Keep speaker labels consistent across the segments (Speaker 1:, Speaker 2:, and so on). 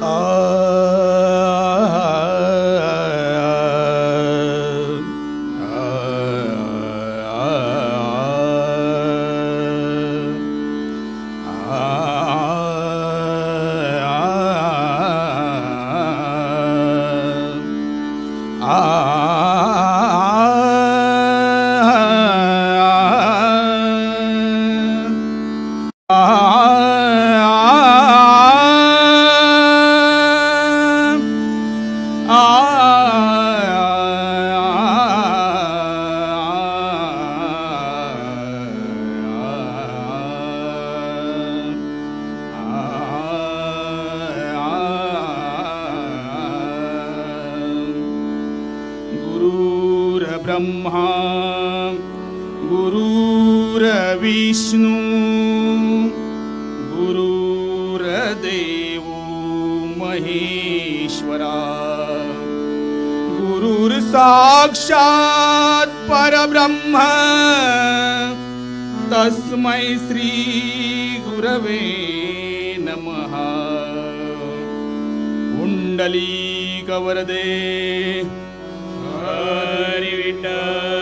Speaker 1: 啊。ब्रह्मा गुरुरविष्णु गुरुरदेवो महेश्वरा। गुरुर्साक्षात् परब्रह्म तस्मै श्रीगुरवे नमः। कुण्डली कवरदे Krishna.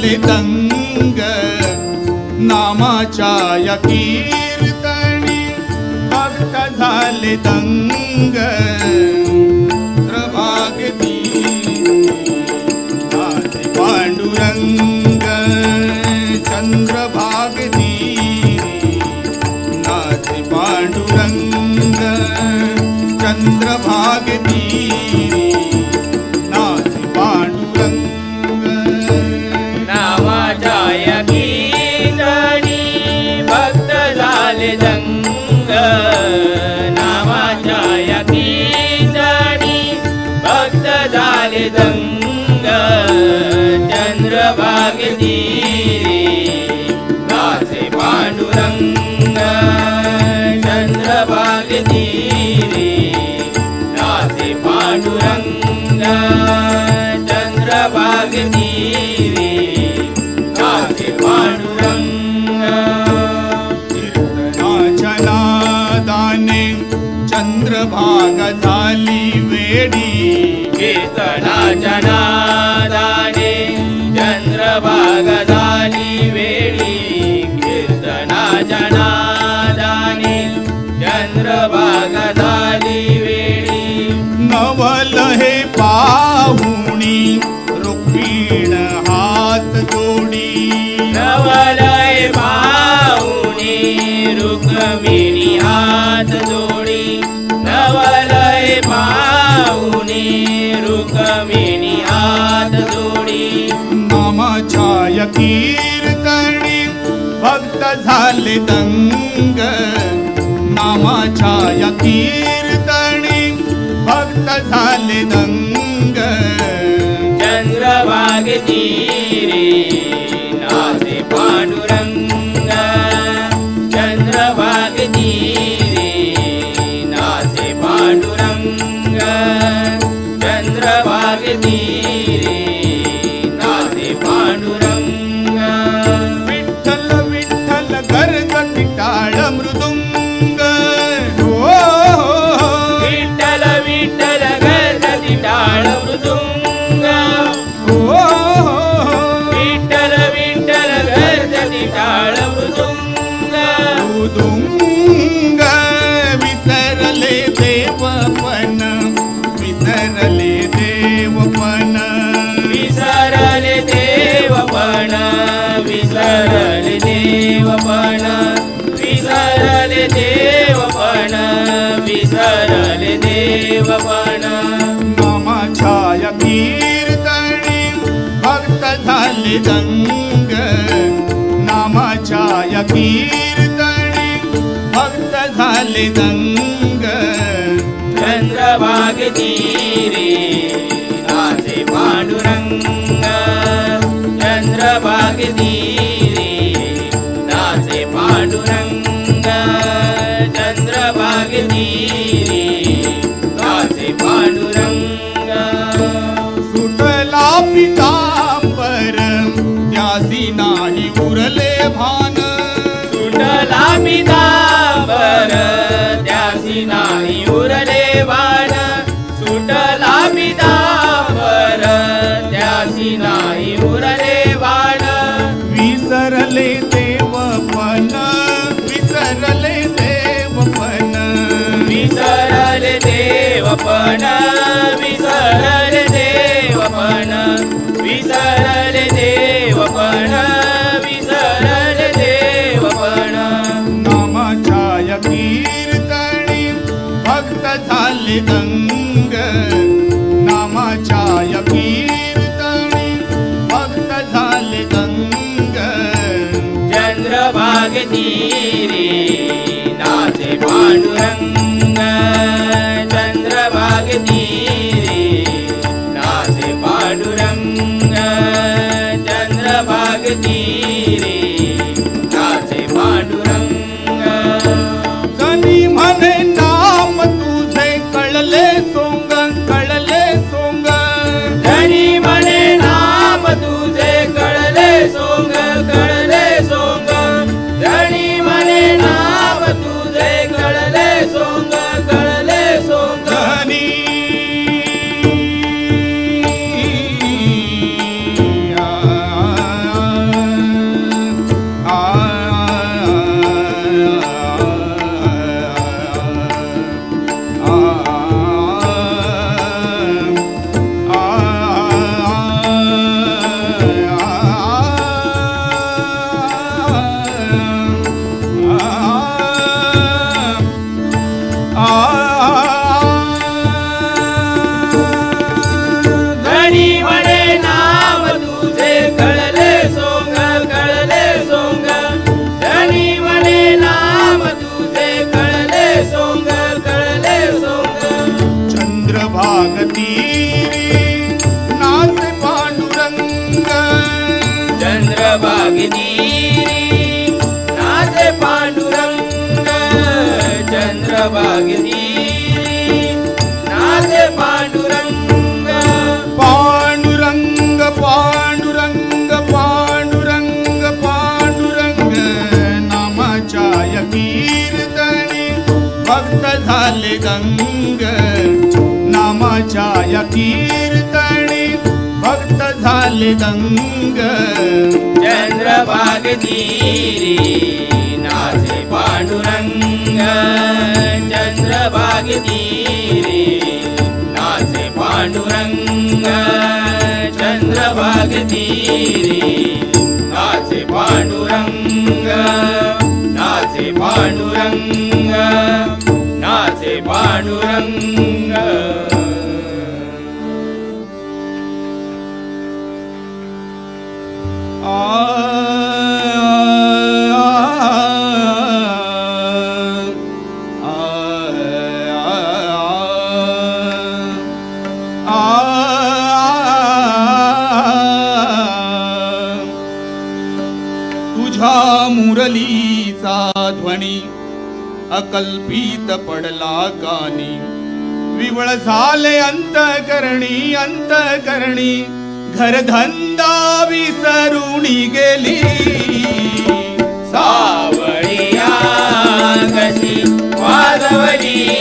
Speaker 1: झाले दंग नामाच्या या कीर्तनी भक्त झाले दंग.
Speaker 2: मृदंग चंद्रभाग दीरी दासे पांडुरंग
Speaker 1: कीर्तनी भक्त झाले दंग. नामाच्या या कीर्तनी भक्त झाले दंग.
Speaker 2: चंद्रबाग तीरे देवपण
Speaker 1: मम छाया कीर्तनी भक्त झाले संग नाम छाया कीर्तनी भक्त झाले संग
Speaker 2: चंद्रभाग तीरे नाचे पांडुरंग. चंद्रभाग तीरे Sina നീരേ ദാസേ പാടുരംഗ नाचे पांडुरंग। पांडुरंग पांडुरंग पांडुरंग
Speaker 1: पांडुरंग नामाच्या या कीर्तनी भक्त झाले गंग। नामाच्या या कीर्तनी भक्त झाले गंग।
Speaker 2: चंद्रभाग तीरी नाचे पांडुरंग चंद्रभाग तीरी नाचे पांडुरंग चंद्रभाग तीरी नाचे पांडुरंग नाचे पांडुरंग नाचे पांडुरंग।
Speaker 1: अकल्पित पडला कानी विवळ झाले अंतकरणी अंतकरणी घरधंदा विसरुणी गेली
Speaker 2: सावळी कशी वाजवली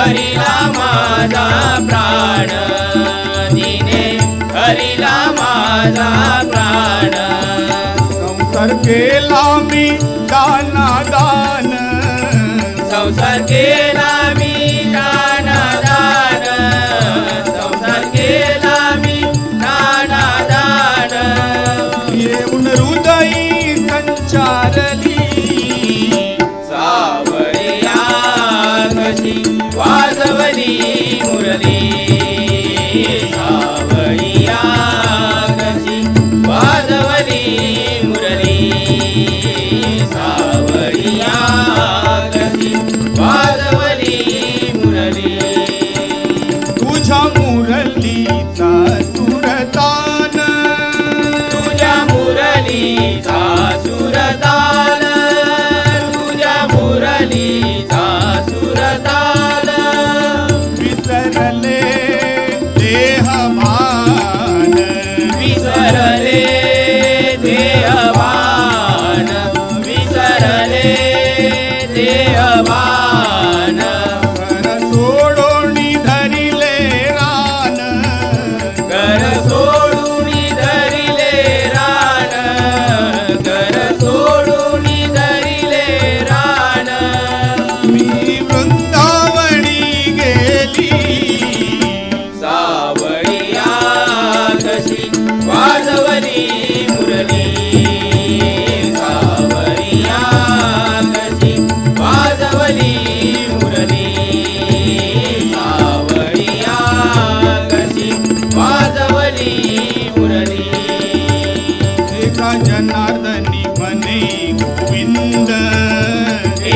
Speaker 1: हरिला माझा प्राण.
Speaker 2: दिने हरिला माझा प्राण.
Speaker 1: संसार केला मी दाना दान
Speaker 2: संसार केला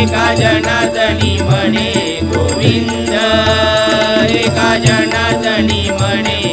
Speaker 1: एका जनार्दनी म्हणे गोविंद.
Speaker 2: एका जनार्दनी म्हणे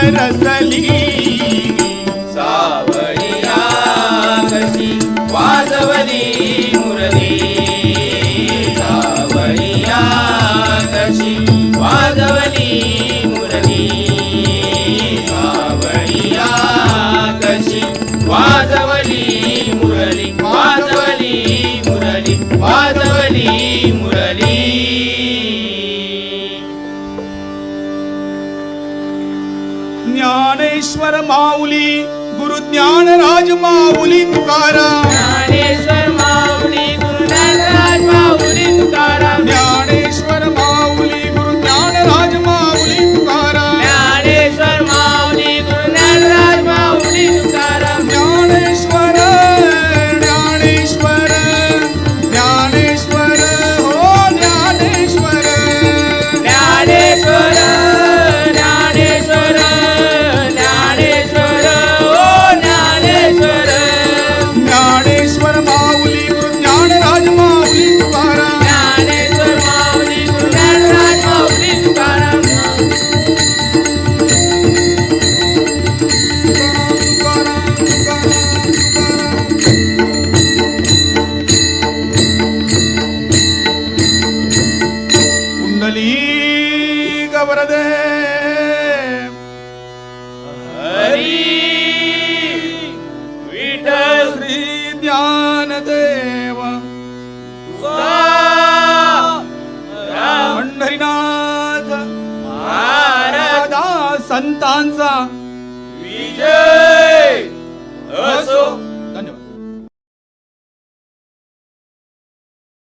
Speaker 2: नितरसली ज्ञानेश्वर माऊली गुरु ज्ञान
Speaker 1: राज माऊली तुकाराम.